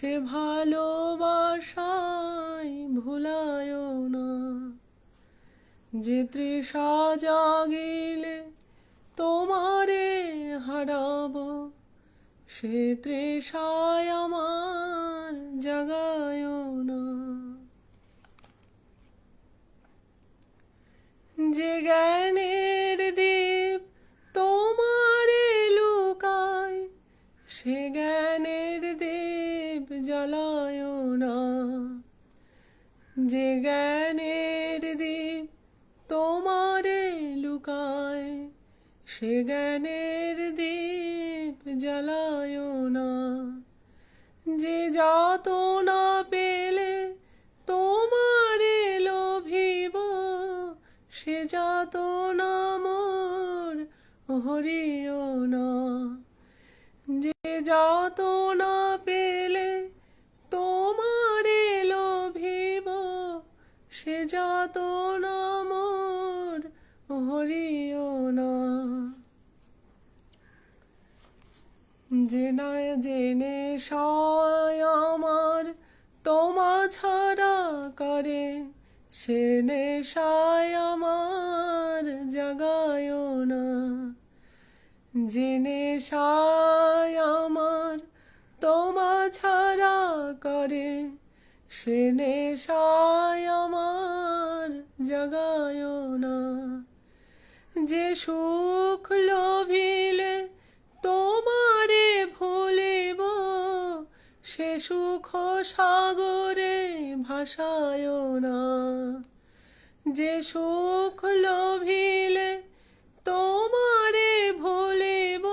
সে ভালোবাসায় ভুলায় না। যে তৃষা জাগিলে তোমারে হারাব সে তৃষায় আমার না। যে জ্ঞানের দ্বীপ তোমারে লুকায়, সে জ্ঞানের দ্বীপ জ্বালায় না। যে যত না পেলে তোমারে লোভিব, সে যত না মোর হরিও না। যে যত না পেলে তোমারে লোভিব সে যত না মোর হরিও না। যে না জেনে সয় আমার, তোমা ছাড়া করে, সে নেশায় আমার জাগায় না। জেনে নেশায় আমার, তোমা ছাড়া করে সে নেশায় আমার জাগায় না। যে সুখ লোভিলে তোমারে ভুলিব, সে সুখ সাগরে ভাসায় না। যে সুখ লোভিলে তোমারে ভুলিব,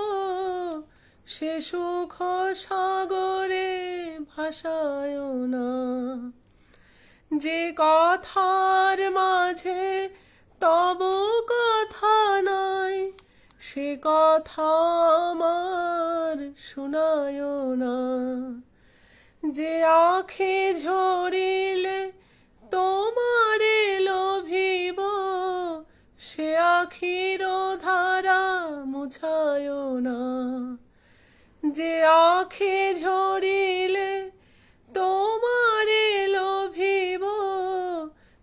সে সুখ সাগরে ভাসায় না। যে কথার মাঝে তব কথা নাই, সে কথা আমার শোনায় না। যে আখে ঝরিলে তোমারে লোভিব, সে আখির ধারা মুছায় না। যে আখে ঝরিলে তোমারে লোভিব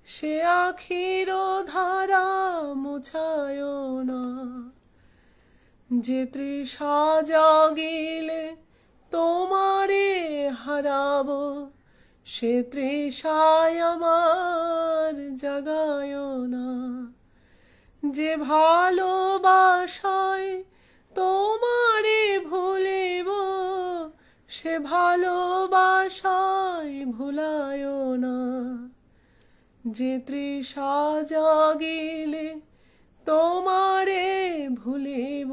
সে আখির ধারা মুছায় না। যে তৃষা জাগিলে তোমারে হারাব, সে তৃষায় আমার জাগায় না। যে ভালোবাসায় তোমারে সে ভালোবাসায় ভুলায় না। যে তৃষা জাগিলে তোমারে ভুলিব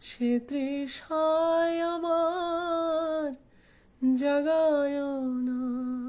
সে তৃষায় আমার জাগায় না।